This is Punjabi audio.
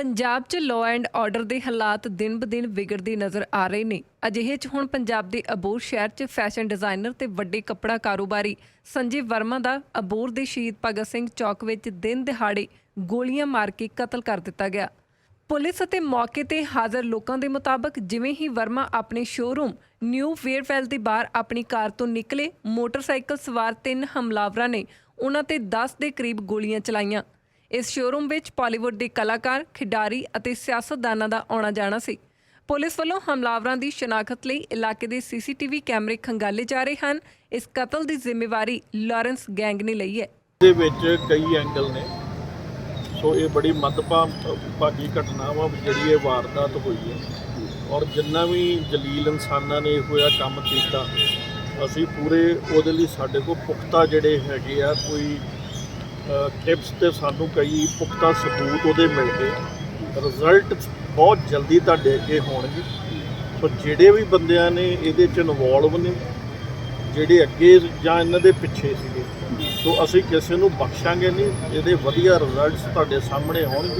ਪੰਜਾਬ 'ਚ ਲਾਅ ਐਂਡ ਆਰਡਰ ਦੇ ਹਾਲਾਤ ਦਿਨ-ਬਦਿਨ ਵਿਗੜਦੇ ਨਜ਼ਰ ਆ ਰਹੇ ਨੇ। ਅਜਿਹੇ 'ਚ ਹੁਣ ਪੰਜਾਬ ਦੇ ਅਬੋਰ ਸ਼ਹਿਰ 'ਚ ਫੈਸ਼ਨ ਡਿਜ਼ਾਈਨਰ ਤੇ ਵੱਡੇ ਕੱਪੜਾ ਕਾਰੋਬਾਰੀ ਸੰਜੀਵ ਵਰਮਾ ਦਾ ਅਬੋਰ ਦੇ ਸ਼ਹੀਦ ਭਗਤ ਸਿੰਘ ਚੌਕ ਵਿੱਚ ਦਿਨ ਦਿਹਾੜੇ ਗੋਲੀਆਂ ਮਾਰ ਕੇ ਕਤਲ ਕਰ ਦਿੱਤਾ ਗਿਆ। ਪੁਲਿਸ ਅਤੇ ਮੌਕੇ ਤੇ ਹਾਜ਼ਰ ਲੋਕਾਂ ਦੇ ਮੁਤਾਬਕ ਜਿਵੇਂ ਹੀ ਵਰਮਾ ਆਪਣੇ ਸ਼ੋਰੂਮ ਨਿਊ ਵੇਅਰਵੈਲ ਦੇ ਬਾਹਰ ਆਪਣੀ ਕਾਰ ਤੋਂ ਨਿਕਲੇ, ਮੋਟਰਸਾਈਕਲ ਸਵਾਰ ਤਿੰਨ ਹਮਲਾਵਰਾਂ ਨੇ ਉਹਨਾਂ ਤੇ 10 ਦੇ ਕਰੀਬ ਗੋਲੀਆਂ ਚਲਾਈਆਂ। ਇਸ ਸ਼ੋਰੂਮ ਵਿੱਚ ਪਾਲੀਵੁੱਡ ਦੇ ਕਲਾਕਾਰ, ਖਿਡਾਰੀ ਅਤੇ ਸਿਆਸਤਦਾਨਾਂ ਦਾ ਆਉਣਾ ਜਾਣਾ ਸੀ। ਪੁਲਿਸ ਵੱਲੋਂ ਹਮਲਾਵਰਾਂ ਦੀ ਸ਼ਨਾਖਤ ਲਈ ਇਲਾਕੇ ਦੇ ਸੀਸੀਟੀਵੀ ਕੈਮਰੇ ਖੰਗਾਲੇ ਜਾ ਰਹੇ ਹਨ। ਇਸ ਕਤਲ ਦੀ ਜ਼ਿੰਮੇਵਾਰੀ ਲਾਰੈਂਸ ਗੈਂਗ ਨੇ ਲਈ ਹੈ। ਦੇ ਵਿੱਚ ਕਈ ਐਂਗਲ ਨੇ। ਸੋ ਇਹ ਬੜੀ ਮੱਦਭਾ ਭਾਗੀ ਘਟਨਾ ਵਾ ਜਿਹੜੀ ਇਹ ਵਾਰਦਾਤ ਹੋਈ ਹੈ। ਔਰ ਜਿੰਨਾ ਵੀ ਜਲੀਲ ਇਨਸਾਨਾਂ ਨੇ ਹੋਇਆ ਕੰਮ ਕੀਤਾ, ਅਸੀਂ ਪੂਰੇ ਉਹਦੇ ਲਈ ਸਾਡੇ ਕੋਲ ਪੁਖਤਾ ਜਿਹੜੇ ਹੈਗੇ ਆ, ਕੋਈ ਟਿਪਸ ਤੇ ਸਾਨੂੰ ਕਈ ਪੁਖਤਾ ਸਬੂਤ ਉਹਦੇ ਮਿਲ ਗਏ। ਰਿਜ਼ਲਟ ਬਹੁਤ ਜਲਦੀ ਤੁਹਾਡੇ ਅੱਗੇ ਹੋਣਗੇ। ਸੋ ਜਿਹੜੇ ਵੀ ਬੰਦਿਆਂ ਨੇ ਇਹਦੇ ਚ ਇਨਵੋਲਵ ਨੇ, ਜਿਹੜੇ ਅੱਗੇ ਜਾਂ ਇਹਨਾਂ ਦੇ ਪਿੱਛੇ ਸੀਗੇ। ਸੋ ਅਸੀਂ ਕਿਸੇ ਨੂੰ ਬਖਸ਼ਾਂਗੇ ਨਹੀਂ। ਇਹਦੇ ਵਧੀਆ ਰਿਜ਼ਲਟਸ ਤੁਹਾਡੇ ਸਾਹਮਣੇ ਆਉਣਗੇ।